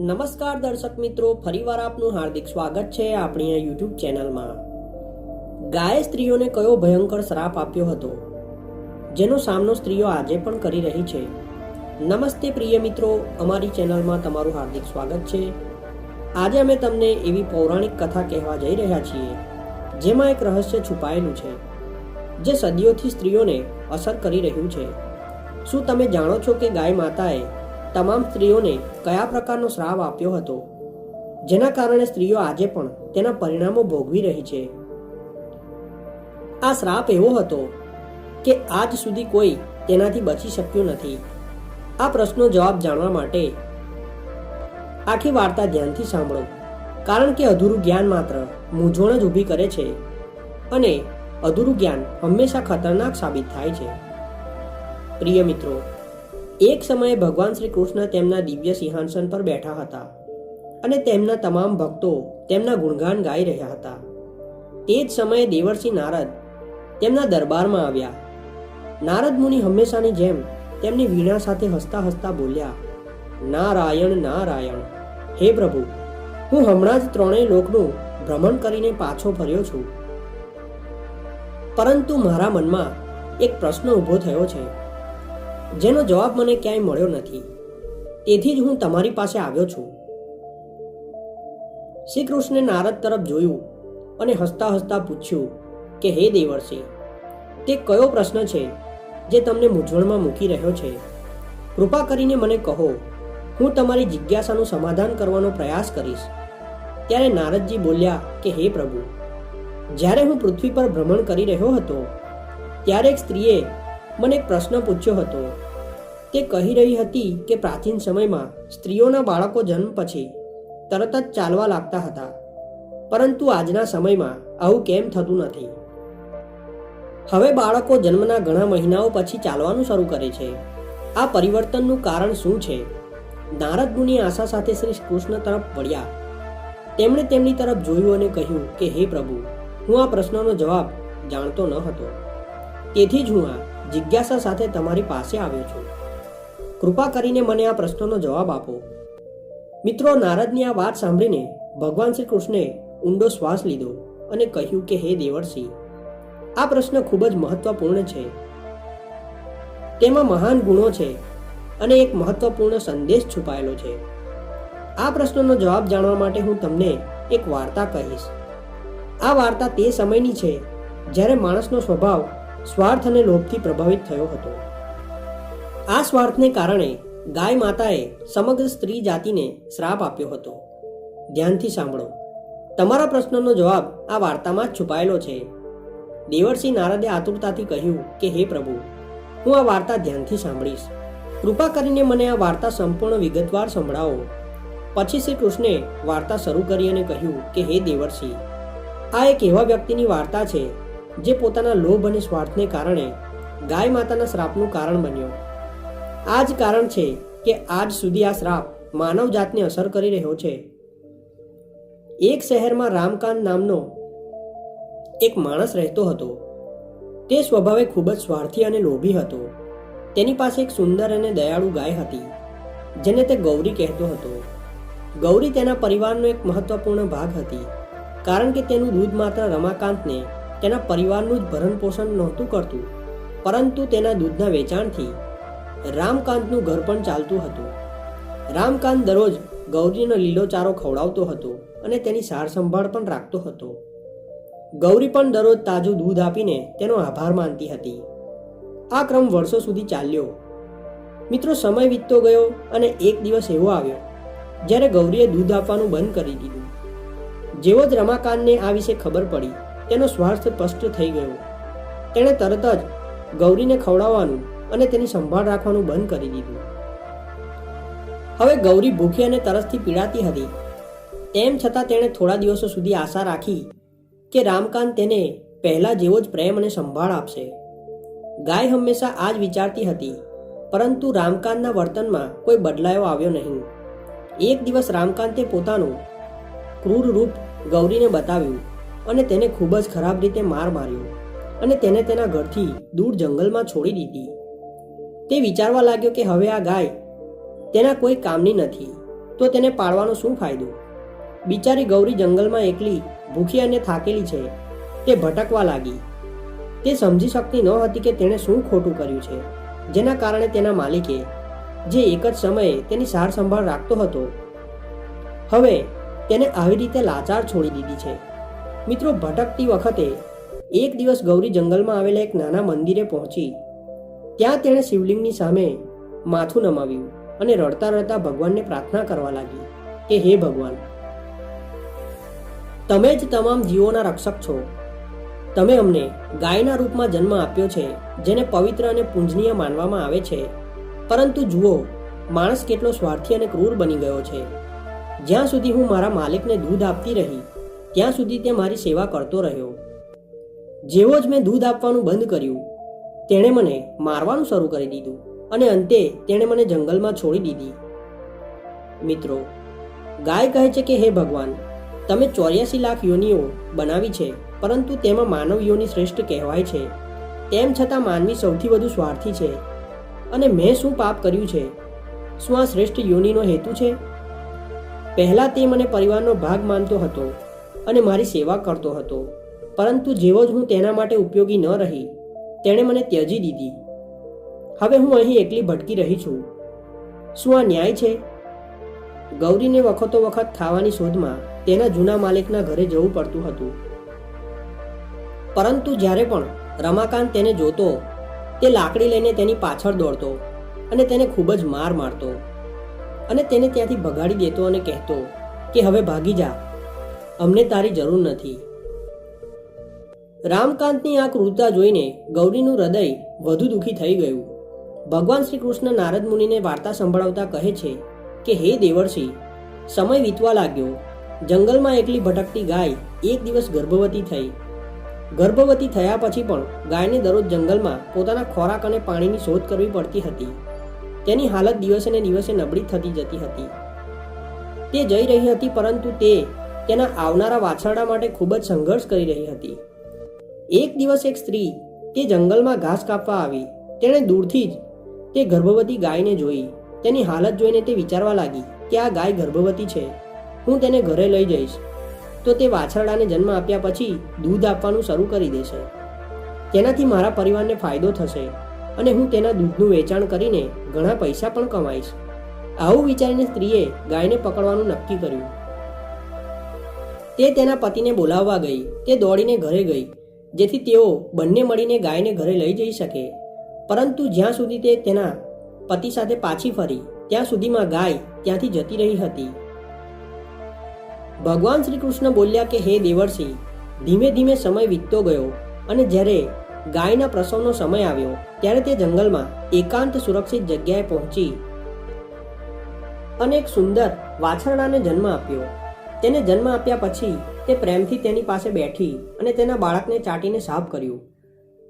નમસ્કાર દર્શક મિત્રો, ફરીવાર આપનું હાર્દિક સ્વાગત છે આપણી આ યુટ્યુબ ચેનલમાં. ગાયે સ્ત્રીઓને કયો ભયંકર શ્રાપ આપ્યો હતો? જેનો સામનો સ્ત્રીઓ આજે પણ કરી રહી છે. નમસ્તે પ્રિય મિત્રો, અમારી ચેનલમાં તમારું હાર્દિક સ્વાગત છે. આજે અમે તમને એવી પૌરાણિક કથા કહેવા જઈ રહ્યા છીએ, જેમાં એક રહસ્ય છુપાયેલું છે, જે સદીઓથી સ્ત્રીઓને અસર કરી રહ્યું છે. શું તમે જાણો છો કે ગાય માતાએ તમામ સ્ત્રીઓને કયા પ્રકારનો શ્રાપ આપ્યો હતો? જેના કારણે સ્ત્રીઓ આજે પણ તેના પરિણામો ભોગવી રહી છે? આ શ્રાપ એવો હતો કે આજ સુધી કોઈ તેનાથી બચી શક્યું નથી. આ પ્રશ્નો જવાબ જાણવા માટે આખી વાર્તા ધ્યાનથી સાંભળો, કારણ કે અધૂરું જ્ઞાન માત્ર મૂંઝવણ જ ઊભી કરે છે અને અધૂરું જ્ઞાન હંમેશા ખતરનાક સાબિત થાય છે. પ્રિય મિત્રો એક સમયે ભગવાન શ્રી કૃષ્ણ તેમના દિવ્ય સિંહાસન પર બેઠા હતા અને તેમના તમામ ભક્તો તેમના ગુણગાન ગાઈ રહ્યા હતા. તે જ સમયે દેવર્ષિ નારદ તેમના દરબારમાં આવ્યા. નારદ મુનિ હંમેશાની જેમ તેમની વીણા સાથે હસતા હસતા બોલ્યા, નારાયણ નારાયણ, હે પ્રભુ, હું હમણાં જ ત્રણેય લોકનું ભ્રમણ કરીને પાછો ફર્યો છું. પરંતુ મારા મનમાં એક પ્રશ્ન ઊભો થયો છે. જેનો જવાબ મને ક્યાંય મળ્યો નથી. તેથી જ હું તમારી પાસે આવ્યો છું. શ્રી કૃષ્ણે નારદ તરફ જોયું અને હસતા હસતા પૂછ્યું કે, હે દેવર્ષિ, તે કયો પ્રશ્ન છે જે તમને મૂંઝવણમાં મૂકી રહ્યો છે? કૃપા કરીને મને કહો, હું તમારી જિજ્ઞાસાનું સમાધાન કરવાનો પ્રયાસ કરીશ. ત્યારે નારદજી બોલ્યા કે, હે પ્રભુ, જ્યારે હું પૃથ્વી પર ભ્રમણ કરી રહ્યો હતો, ત્યારે એક સ્ત્રીએ મને એક પ્રશ્ન પૂછ્યો હતો. તે કહી રહી હતી કે પ્રાચીન સમયમાં સ્ત્રીઓના બાળકો જન્મ પછી તરત જ ચાલવા લાગતા હતા. પરંતુ આજના સમયમાં આવું કેમ થતું નથી? હવે બાળકો જન્મના ઘણા મહિનાઓ પછી ચાલવાનું શરૂ કરે છે. આ પરિવર્તનનું કારણ શું છે? નારદ મુનિ આશા સાથે શ્રી કૃષ્ણ તરફ વળ્યા. તેમણે તેમની તરફ જોયું અને કહ્યું કે, હે પ્રભુ, હું આ પ્રશ્નનો જવાબ જાણતો ન હતો. તેથી જ હું આ જિજ્ઞાસા સાથે તમારી પાસે આવ્યો છું. કૃપા કરીને મને આ પ્રશ્નનો જવાબ આપો. મિત્રો, નારદની આ વાત સાંભળીને ભગવાન શ્રી કૃષ્ણે ઊંડો શ્વાસ લીધો અને કહ્યું કે, હે દેવરસિંહ આ પ્રશ્ન ખૂબ જ મહત્વપૂર્ણ છે. તેમાં મહાન ગુણો છે અને એક મહત્વપૂર્ણ સંદેશ છુપાયેલો છે. આ પ્રશ્નનો જવાબ જાણવા માટે હું તમને એક વાર્તા કહીશ. આ વાર્તા તે સમયની છે જ્યારે માણસનો સ્વભાવ સ્વાર્થ અને લોભથી પ્રભાવિત થયો હતો. આ સ્વાર્થને કારણે ગાય માતાએ સમગ્ર સ્ત્રી જાતિને શ્રાપ આપ્યો હતો. ધ્યાનથી સાંભળો. તમારા પ્રશ્નનો જવાબ આ વાર્તામાં જ છુપાયેલો છે. દેવર્ષિ નારદે આતુરતાથી કહ્યું કે, હે પ્રભુ, હું આ વાર્તા ધ્યાનથી સાંભળીશ. કૃપા કરીને મને આ વાર્તા સંપૂર્ણ વિગતવાર સંભળાવો. પછી શ્રી કૃષ્ણે વાર્તા શરૂ કરી અને કહ્યું કે, હે દેવર્ષિ, આ એક એવા વ્યક્તિની વાર્તા છે જે પોતાના લોભ અને સ્વાર્થને કારણે ગાય માતાના શ્રાપનું કારણ બન્યો. આ જ કારણ છે કે આજ સુધી આ શ્રાપ માનવ જાતને અસર કરી રહ્યો છે. એક શહેરમાં રામકાંત નામનો એક માણસ રહેતો હતો. તે સ્વભાવે ખૂબ જ સ્વાર્થી અને લોભી હતો. તેની પાસે એક સુંદર અને દયાળુ ગાય હતી, જેને તે ગૌરી કહેતો હતો. ગૌરી તેના પરિવારનો એક મહત્વપૂર્ણ ભાગ હતી, કારણ કે તેનું દૂધ માત્ર રમાકાંતને તેના પરિવારનું જ ભરણ પોષણ નહોતું કરતું, પરંતુ તેના દૂધના વેચાણથી રામકાંતનું ઘર પણ ચાલતું હતું. રામકાંત દરરોજ ગૌરીનો લીલો ચારો ખવડાવતો હતો અને તેની સાર સંભાળ પણ રાખતો હતો. ગૌરી પણ દરરોજ તાજું દૂધ આપીને તેનો આભાર માનતી હતી. આ ક્રમ વર્ષો સુધી ચાલ્યો. મિત્રો, સમય વીતતો ગયો અને એક દિવસ એવો આવ્યો, જ્યારે ગૌરીએ દૂધ આપવાનું બંધ કરી દીધું. જેવો જ રમાકાંતને આ વિશે ખબર પડી તેનો સ્વાર્થ સ્પષ્ટ થઈ ગયો. તેણે તરત જ ગૌરીને ખવડાવવાનું અને તેની સંભાળ રાખવાનું બંધ કરી દીધું. હવે ગૌરી ભૂખી અને તરસથી પીડાતી હતી. તેમ છતાં તેણે થોડા દિવસો સુધી આશા રાખી કે રામકાંત તેને પહેલા જેવો જ પ્રેમ અને સંભાળ આપશે. ગાય હંમેશા આ જ વિચારતી હતી, પરંતુ રામકાંતના વર્તનમાં કોઈ બદલાયો આવ્યો નહીં. એક દિવસ રામકાંતે પોતાનું ક્રૂર રૂપ ગૌરીને બતાવ્યું અને તેને ખૂબ જ ખરાબ રીતે માર માર્યો અને તેને તેના ઘરથી દૂર જંગલમાં છોડી દીધી. તે વિચારવા લાગ્યો કે હવે આ ગાય તેના કોઈ કામની નથી, તો તેને પાળવાનો શું ફાયદો? બિચારી ગૌરી જંગલમાં એકલી ભૂખી અને થાકેલી છે, તે ભટકવા લાગી. તે સમજી શકતી ન હતી કે તેણે શું ખોટું કર્યું છે, જેના કારણે તેના માલિકે જે એક જ સમયે તેની સાર સંભાળ રાખતો હતો, હવે તેને આવી રીતે લાચાર છોડી દીધી છે. મિત્રો ભટકતી વખતે એક દિવસ ગૌરી જંગલમાં આવેલા એક નાના મંદિરે પહોંચી. ત્યાં તેણે શિવલિંગની સામે માથું નમાવ્યું અને રડતા રડતા ભગવાનને પ્રાર્થના કરવા લાગી કે, હે ભગવાન, તમે જ તમામ જીવોના રક્ષક છો. તમે અમને ગાયના રૂપમાં જન્મ આપ્યો છે, જેને પવિત્ર અને પૂજનીય માનવામાં આવે છે. પરંતુ જુઓ, માણસ કેટલો સ્વાર્થી અને ક્રૂર બની ગયો છે. જ્યાં સુધી હું મારા માલિકને દૂધ આપતી રહી ત્યાં સુધી તે મારી સેવા કરતો રહ્યો. જેવો જ મેં દૂધ આપવાનું બંધ કર્યું, તેણે મને મારવાનું શરૂ કરી દીધું અને અંતે તેણે મને જંગલમાં છોડી દીધી. મિત્રો, ગાય કહે છે કે, હે ભગવાન, તમે ચોર્યાસી લાખ યોનિઓ બનાવી છે, પરંતુ તેમાં માનવ યોની શ્રેષ્ઠ કહેવાય છે. તેમ છતાં માનવી સૌથી વધુ સ્વાર્થી છે. અને મેં શું પાપ કર્યું છે? શું આ શ્રેષ્ઠ યોનિનો હેતુ છે? પહેલાં તે મને પરિવારનો ભાગ માનતો હતો. અને મારી સેવા કરતો હતો. પરંતુ જેવો જ હું તેના માટે ઉપયોગી ન રહી, તેણે મને ત્યજી દીધી. હવે હું અહીં એકલી ભટકી રહી છું. શું આ ન્યાય છે? ગૌરીને વખતો વખત ખાવાની શોધમાં તેના જૂના માલિકના ઘરે જવું પડતું હતું. પરંતુ જ્યારે પણ રમાકાંત તેને જોતો, તે લાકડી લઈને તેની પાછળ દોડતો અને તેને ખૂબ જ માર મારતો અને તેને ત્યાંથી ભગાડી દેતો અને કહેતો કે હવે ભાગી જા. અમને તારી જરૂર નથી. રામકાંતની આ ક્રૂરતા જોઈને ગૌરીનું હૃદય વધુ દુઃખી થઈ ગયું. ભગવાન શ્રી કૃષ્ણ નારદ મુનિને વાર્તા સંભળાવતા કહે છે કે, હે દેવર્ષિ, સમય વીતવા લાગ્યો. જંગલમાં એકલી ભટકતી ગાય એક દિવસ ગર્ભવતી થઈ. ગર્ભવતી થયા પછી પણ ગાયને દરરોજ જંગલમાં પોતાના ખોરાક અને પાણીની શોધ કરવી પડતી હતી. તેની હાલત દિવસે ને દિવસે નબળી થતી જતી હતી. તે જઈ રહી હતી, પરંતુ તે તેના આવનારા વાછરડા માટે ખૂબ જ સંઘર્ષ કરી રહી હતી. એક દિવસ એક સ્ત્રી તે જંગલમાં ઘાસ કાપવા આવી. તેણે દૂરથી જ તે ગર્ભવતી ગાયને જોઈ. તેની હાલત જોઈને તે વિચારવા લાગી કે આ ગાય ગર્ભવતી છે. હું તેને ઘરે લઈ જઈશ. તો તે વાછરડાને જન્મ આપ્યા પછી દૂધ આપવાનું શરૂ કરી દેશે. તેનાથી મારા પરિવારને ફાયદો થશે અને હું તેના દૂધનું વેચાણ કરીને ઘણા પૈસા પણ કમાઈશ. આવું વિચારીને સ્ત્રીએ ગાયને પકડવાનું નક્કી કર્યું. તે તેના પતિને બોલાવવા ગઈ. તે દોડીને ઘરે ગઈ, જેથી તેઓ બંને મળીને ગાયને ઘરે લઈ જઈ શકે. પરંતુ જ્યાં સુધી તે તેના પતિ સાથે પાછી ફરી, ત્યાં સુધીમાં ગાય ત્યાંથી જતી રહી હતી. ભગવાન શ્રી કૃષ્ણ બોલ્યા કે, હે દેવર્ષિ, ધીમે ધીમે સમય વીતતો ગયો અને જ્યારે ગાયના પ્રસવનો સમય આવ્યો, ત્યારે તે જંગલમાં એકાંત સુરક્ષિત જગ્યાએ પહોંચી અને એક સુંદર વાછરડાને જન્મ આપ્યો. તેને જન્મ આપ્યા પછી તે પ્રેમથી તેની પાસે બેઠી અને તેના બાળકને ચાટીને સાફ કર્યું.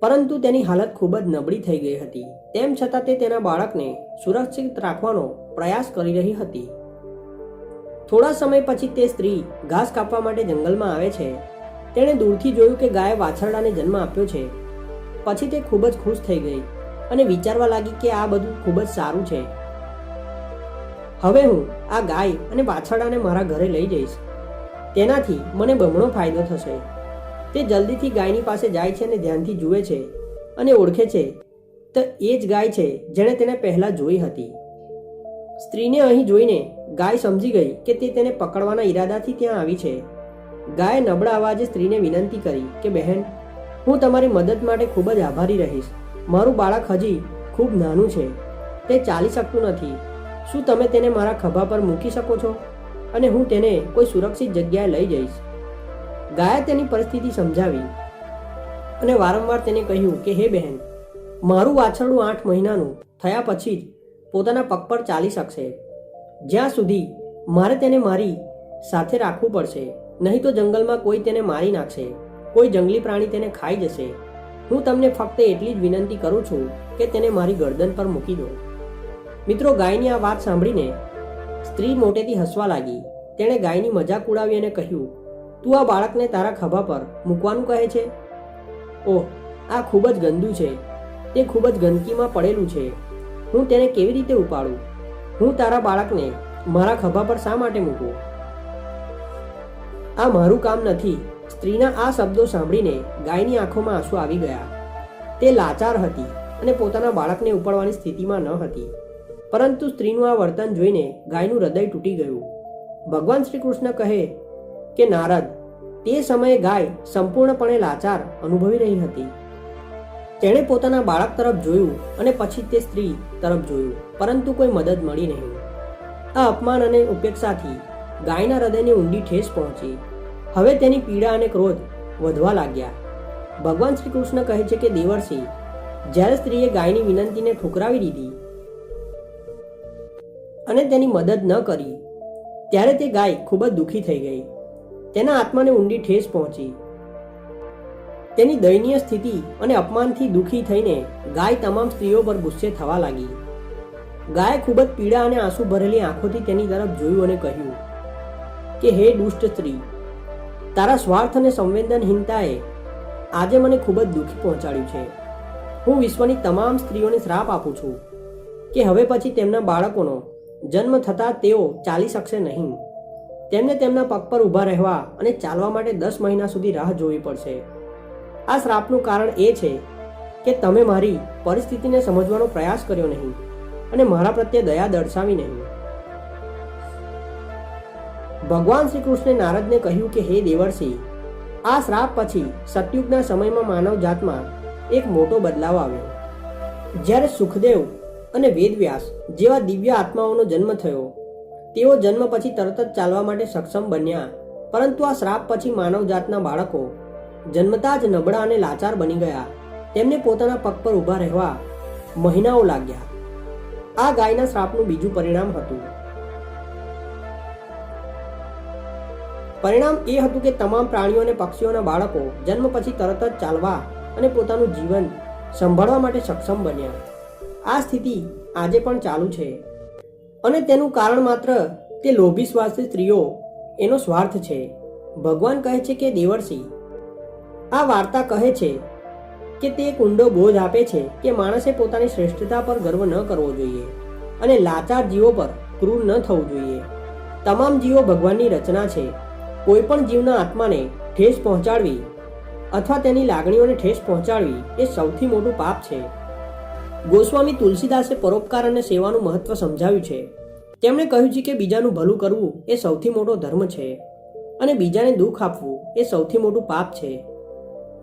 પરંતુ તેની હાલત ખૂબ જ નબળી થઈ ગઈ હતી. તેમ છતાં તે તેના બાળકને સુરક્ષિત રાખવાનો પ્રયાસ કરી રહી હતી. થોડા સમય પછી તે સ્ત્રી ઘાસ કાપવા માટે જંગલમાં આવે છે. તેણે દૂરથી જોયું કે ગાય વાછરડાને જન્મ આપ્યો છે. પછી તે ખૂબ જ ખુશ થઈ ગઈ અને વિચારવા લાગી કે આ બધું ખૂબ જ સારું છે. હવે હું આ ગાય અને વાછરડાને મારા ઘરે લઈ જઈશ. તેનાથી મને બમણો ફાયદો થશે. તે જલ્દીથી ગાયની પાસે જાય છે અને ધ્યાનથી જુએ છે અને ઓળખે છે. તો એ જ ગાય છે જેણે તેને પહેલાં જોઈ હતી. સ્ત્રીને અહીં જોઈને ગાય સમજી ગઈ કે તે તેને પકડવાના ઈરાદાથી ત્યાં આવી છે. ગાયે નબળા અવાજે સ્ત્રીને વિનંતી કરી કે, બહેન, હું તમારી મદદ માટે ખૂબ જ આભારી રહીશ. મારું બાળક હજી ખૂબ નાનું છે. તે ચાલી શકતું નથી. શું તમે તેને મારા ખભા પર મૂકી શકો છો? અને હું તેને કોઈ સુરક્ષિત જગ્યાએ લઈ જઈશ. ગાયે તેની પરિસ્થિતિ સમજાવી અને વારંવાર તેને કહ્યું કે, હે બહેન, મારું વાછરડું આઠ મહિનાનું થયા પછી જ પોતાના પગ પર ચાલી શકશે. જ્યાં સુધી મારે તેને મારી સાથે રાખવું પડશે, નહીં તો જંગલમાં કોઈ તેને મારી નાખશે, કોઈ જંગલી પ્રાણી તેને ખાઈ જશે. હું તમને ફક્ત એટલી જ વિનંતી કરું છું કે તેને મારી ગરદન પર મૂકી દો. મિત્રો ગાયની આ વાત સાંભળીને સ્ત્રી મોટેથી હસવા લાગી. તેણે ગાયની મજાક ઉડાવી અને કહ્યું, તું આ બાળકને તારા ખભા પર મૂકવાનું કહે છે? ઓહ, આ ખૂબ જ ગંદુ છે. તે ખૂબ જ ગંદકીમાં પડેલું છે. હું તેને કેવી રીતે ઉપાડું? હું તારા બાળકને મારા ખભા પર શા માટે મૂકું? આ મારું કામ નથી. સ્ત્રીના આ શબ્દો સાંભળીને ગાયની આંખોમાં આંસુ આવી ગયા. તે લાચાર હતી અને પોતાના બાળકને ઉપાડવાની સ્થિતિમાં ન હતી. પરંતુ સ્ત્રીનું આ વર્તન જોઈને ગાયનું હૃદય તૂટી ગયું. ભગવાન શ્રી કૃષ્ણ કહે કે, નારદ, તે સમયે ગાય સંપૂર્ણપણે લાચાર અનુભવી રહી હતી. તેણે પોતાના બાળક તરફ જોયું અને પછી તે સ્ત્રી તરફ જોયું, પરંતુ કોઈ મદદ મળી નહીં. આ અપમાન અને ઉપેક્ષાથી ગાયના હૃદયને ઊંડી ઠેસ પહોંચી. હવે તેની પીડા અને ક્રોધ વધવા લાગ્યા. ભગવાન શ્રી કૃષ્ણ કહે છે કે, દેવર્ષિ, જ્યારે સ્ત્રીએ ગાયની વિનંતીને ઠુકરાવી દીધી અને તેની મદદ ન કરી. ત્યારે તે ગાય ખૂબ જ દુઃખી થઈ ગઈ. તેના આત્માને ઊંડી ઠેસ પહોંચી. તેની દયનીય સ્થિતિ અને અપમાનથી દુઃખી થઈને ગાય તમામ સ્ત્રીઓ પર ગુસ્સે થવા લાગી. ગાય ખૂબ જ પીડા અને આંસુ ભરેલી આંખોથી તેની તરફ જોયું અને કહ્યું, કે હે દુષ્ટ સ્ત્રી, તારા સ્વાર્થ અને સંવેદનહીનતાએ આજે મને ખૂબ જ દુઃખી પહોંચાડ્યું છે. હું વિશ્વની તમામ સ્ત્રીઓને શ્રાપ આપું છું કે હવે પછી તેમના બાળકોનો જન્મ થતાં તેઓ ચાલી શકશે નહીં. તેમને તેમના પગ પર ઊભા રહેવા અને ચાલવા માટે દસ મહિના સુધી રાહ જોવી પડશે. આ શ્રાપનું કારણ એ છે કે તમે મારી પરિસ્થિતિને સમજવાનો પ્રયાસ કર્યો નહીં અને મારા પ્રત્યે દયા દર્શાવી નહીં. ભગવાન શ્રી કૃષ્ણે નારદને કહ્યું કે, હે દેવર્ષિ, આ શ્રાપ પછી સતયુગના સમયમાં માનવ જાતમાં એક મોટો બદલાવ આવ્યો. જ્યારે સુખદેવ અને વેદવ્યાસ જેવા દિવ્ય આત્માઓનો જન્મ થયો. તેઓ જન્મ પછી તરત જ ચાલવા માટે સક્ષમ બન્યા. પરંતુ આ શ્રાપ પછી માનવ જાતના બાળકો જન્મતા જ નબળા અને લાચાર બની ગયા. તેમને પોતાના પગ પર ઊભા રહેવા મહિનાઓ લાગ્યા. આ ગાયના શ્રાપનું બીજું પરિણામ હતું. પરિણામ એ હતું કે તમામ પ્રાણીઓ અને પક્ષીઓના બાળકો જન્મ પછી તરત જ ચાલવા અને પોતાનું જીવન સંભાળવા માટે સક્ષમ બન્યા. આ સ્થિતિ આજે પણ ચાલુ છે. અને તેનું કારણ માત્ર તે લોભી સ્વાર્થી સ્ત્રીઓ એનો સ્વાર્થ છે. ભગવાન કહે છે કે દેવર્ષિ. આ વાર્તા કહે છે કે તે એક ઊંડો બોધ આપે છે કે માણસે પોતાની શ્રેષ્ઠતા પર ગર્વ ન કરવો જોઈએ અને લાચાર જીવો પર ક્રૂર ન થવું જોઈએ. તમામ જીવો ભગવાનની રચના છે. કોઈ પણ જીવના આત્માને ઠેસ પહોંચાડવી અથવા તેની લાગણીઓને ઠેસ પહોંચાડવી એ સૌથી મોટું પાપ છે. ગોસ્વામી તુલસીદાસે પરોપકાર અને સેવાનું મહત્વ સમજાવ્યું છે. તેમણે કહ્યું છે કે બીજાનું ભલું કરવું એ સૌથી મોટો ધર્મ છે અને બીજાને દુઃખ આપવું એ સૌથી મોટું પાપ છે.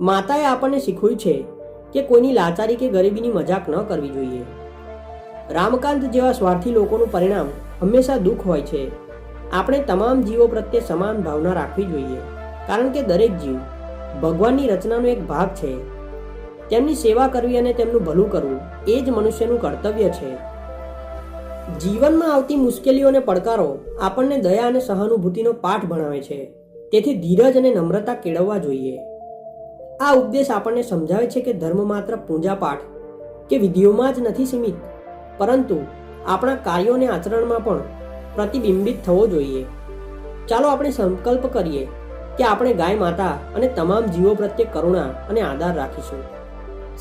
માતાએ આપણને શીખવ્યું છે કે કોઈની લાચારી કે ગરીબીની મજાક ન કરવી જોઈએ. રામકાંત જેવા સ્વાર્થી લોકોનું પરિણામ હંમેશા દુઃખ હોય છે. આપણે તમામ જીવો પ્રત્યે સમાન ભાવના રાખવી જોઈએ. કારણ કે દરેક જીવ ભગવાનની રચનાનો એક ભાગ છે. તેમની સેવા કરવી અને તેમનું ભલું કરવું, એ જ મનુષ્યનું કર્તવ્ય છે. જીવનમાં આવતી મુશ્કેલીઓ અને પડકારો આપણને દયા અને સહાનુભૂતિનો પાઠ ભણાવે છે. તેથી ધીરજ અને નમ્રતા કેળવવા જોઈએ. આ ઉપદેશ આપણને સમજાવે છે કે ધર્મ માત્ર પૂજાપાઠ કે વિધિઓમાં જ નથી સીમિત, પરંતુ આપણા કાર્યોને આચરણમાં પણ પ્રતિબિંબિત થવો જોઈએ. ચાલો આપણે સંકલ્પ કરીએ કે આપણે ગાય માતા અને તમામ જીવો પ્રત્યે કરુણા અને આદર રાખીશું.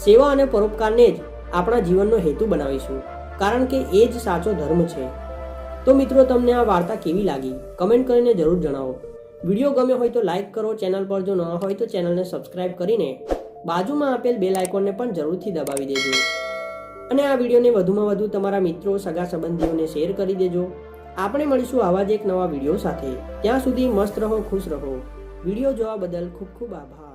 સેવા અને પરોપકારને જ આપણા જીવનનો હેતુ બનાવીશું, કારણ કે એ જ સાચો ધર્મ છે. તો મિત્રો, તમને આ વાર્તા કેવી લાગી? કમેન્ટ કરીને જરૂર જણાવો. વીડિયો ગમ્યો હોય તો લાઈક કરો, ચેનલ પર જો ન હોય તો ચેનલને સબસ્ક્રાઇબ કરીને બાજુમાં આપેલ બેલ આઇકોનને પણ જરૂરથી દબાવી દેજો. અને આ વિડીયોને વધુમાં વધુ તમારા મિત્રો, સગા સંબંધીઓને શેર કરી દેજો. આપણે મળીશું આવા જ એક નવા વીડિયો સાથે. ત્યાં સુધી મસ્ત રહો, ખુશ રહો. વીડિયો જોવા બદલ ખૂબ ખૂબ આભાર.